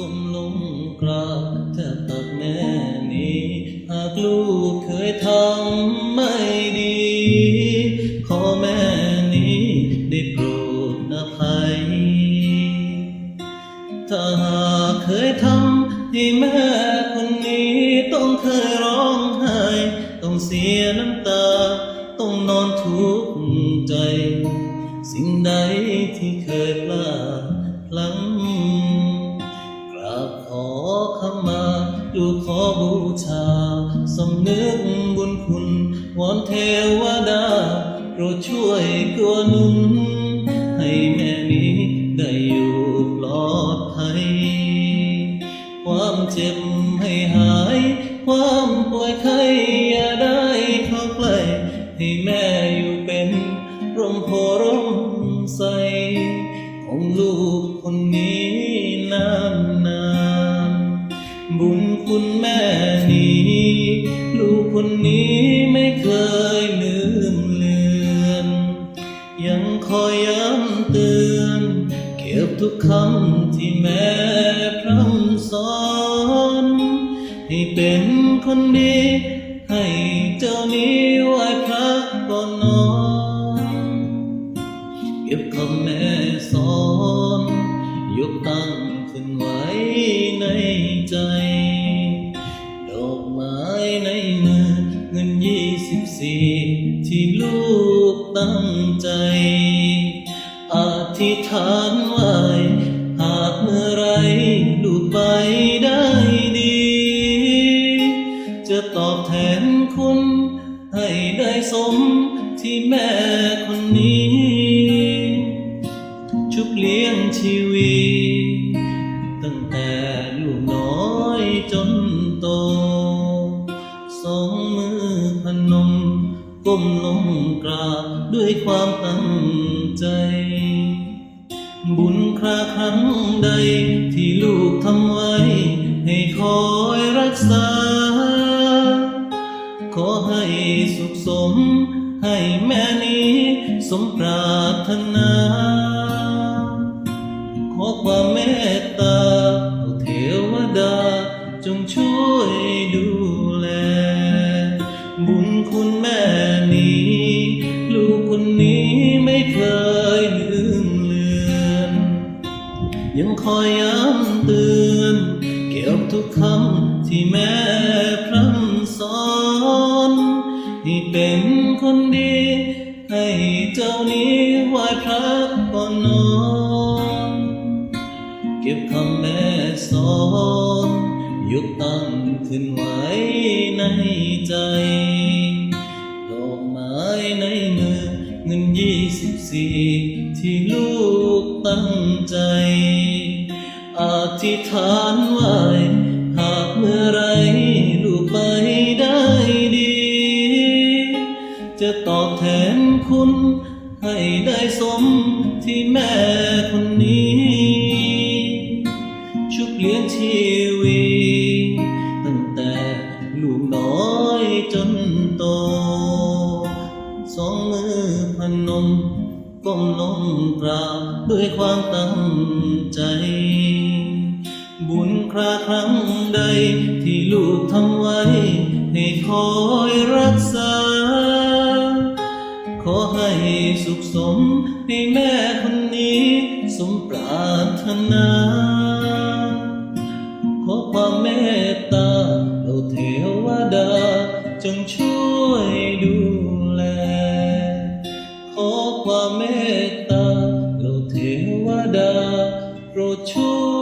ก้มลงกราบแทบตักแม่นี้ หากลูกเคยทำไม่ดี ขอแม่นี้ได้โปรดอภัย ถ้าหากเคยทำให้แม่คนนี้ต้องเคยร้องไห้ ต้องเสียน้ำตา ต้องนอนทุกข์ใจ สิ่งใดที่เคยพลาดพลั้ง ขมาดูขอบูชาสำนึกบุญคุณ วอนเทวดาโปรดช่วยกลัวนุน ให้แม่นี้ได้อยู่ปลอดภัย ความเจ็บให้หาย ความป่วยไข้อย่าได้เข้าใกล้ให้แม่อยู่เป็นร่มโพร่ เก็บทุกคำที่แม่พร่ำสอนให้เป็นคนดี ให้เจ้านี้ไหวพระก่อนนอนเก็บคำแม่สอน ยกตั้งขึ้นไว้ในใจ ดอกไม้ในมือเงินยี่สิบสี่ที่ลูกตั้งใจ อธิษฐานไว้หากเมื่อไรลูกไปได้ดี จะตอบแทนคุณ ให้ได้สมที่แม่คนนี้ ชุบเลี้ยงชีวิตตั้งแต่ลูกน้อยจน ก้มลงกราบด้วยความตั้งใจ บุญคราครั้งใดที่ลูกทำไว้ ให้คอยรักษา ขอให้สุขสม ให้แม่นี้สมปรารถนา ยังคอยย้ำเตือน เกี่ยวทุกคำที่แม่พร่ำสอนให้เป็นคนดี ให้เจ้านี้ไหวพระก่อนนอนเก็บคำแม่สอนยกตั้งขึ้นไว้ในใจดอกไม้ในมือเงินยี่สิบสี่ที่ลูกตั้งใจ อธิษฐานไว้หากเมื่อไรลูกไปได้ดี จะตอบแทนคุณ ให้ได้สมที่แม่คนนี้ ชุบเลี้ยงชีวิต ก้มกราบด้วยความตั้งใจ บุญคราครั้งใดที่ลูกทำไว้ ให้คอยรักษา ขอให้สุขสมให้แม่คนนี้ สมปรารถนา ขอความเมตตาเราเทวดาจงช่วยดู প্রচুর